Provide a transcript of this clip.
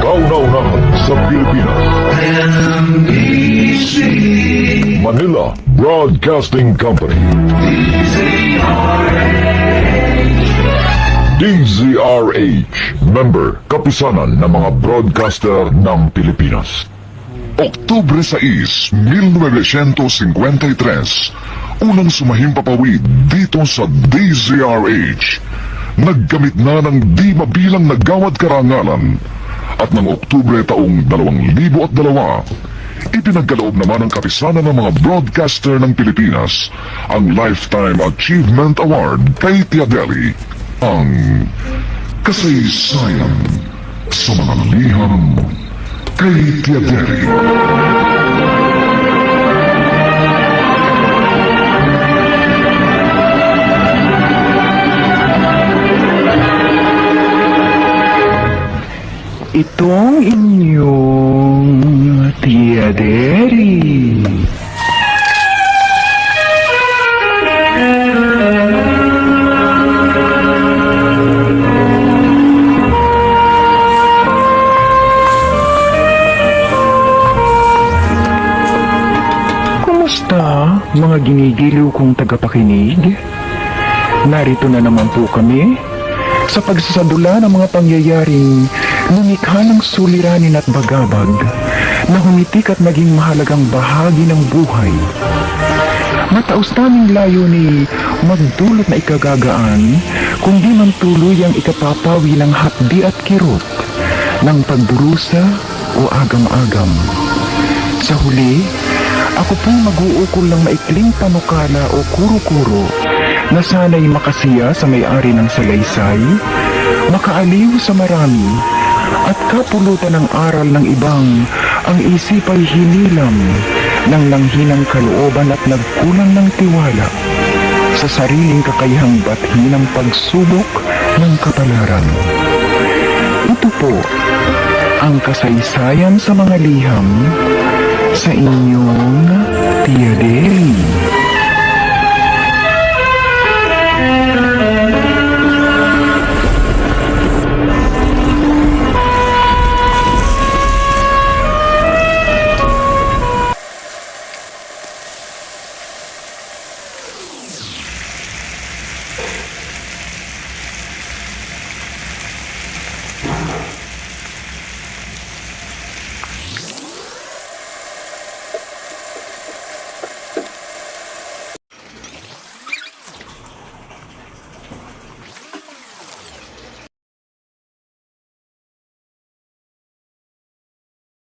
Kauna-unahan sa Pilipinas. Manila Broadcasting Company. DZRH, member, kapisanan ng mga broadcaster ng Pilipinas. Oktubre 6, 1953, unang sumahimpapawid dito sa DZRH. Nagkamit na ng di mabilang na gawad karangalan at ng Oktubre taong 2002, ipinagkaloob naman ng kapisanan ng mga broadcaster ng Pilipinas ang Lifetime Achievement Award kay Tiadeli, ang kasaysayan sa mga liham kay Tiadeli. Itong inyong Tia Deri. Kumusta mga ginigiliw kong tagapakinig? Narito na naman po kami sa pagsasadula ng mga pangyayaring lumikha ng suliranin at bagabag na humitik at naging mahalagang bahagi ng buhay. Mataos naming layo ni magdulot na ikagagaan kundi man tuloy ang ikapapawi ng hapdi at kirot ng pagburusa o agam-agam. Sa huli, ako pong mag-uukol ng maikling panukala o kuro-kuro na sana'y makasiya sa may-ari ng salaysay, makaaliw sa marami, at kapulutan ng aral ng ibang ang isip ay hinilam ng nanghinang kalooban at nagkulang ng tiwala sa sariling kakayahang bathi ng pagsubok ng kapalaran. Ito po ang kasaysayan sa mga liham sa inyong Tia Deli.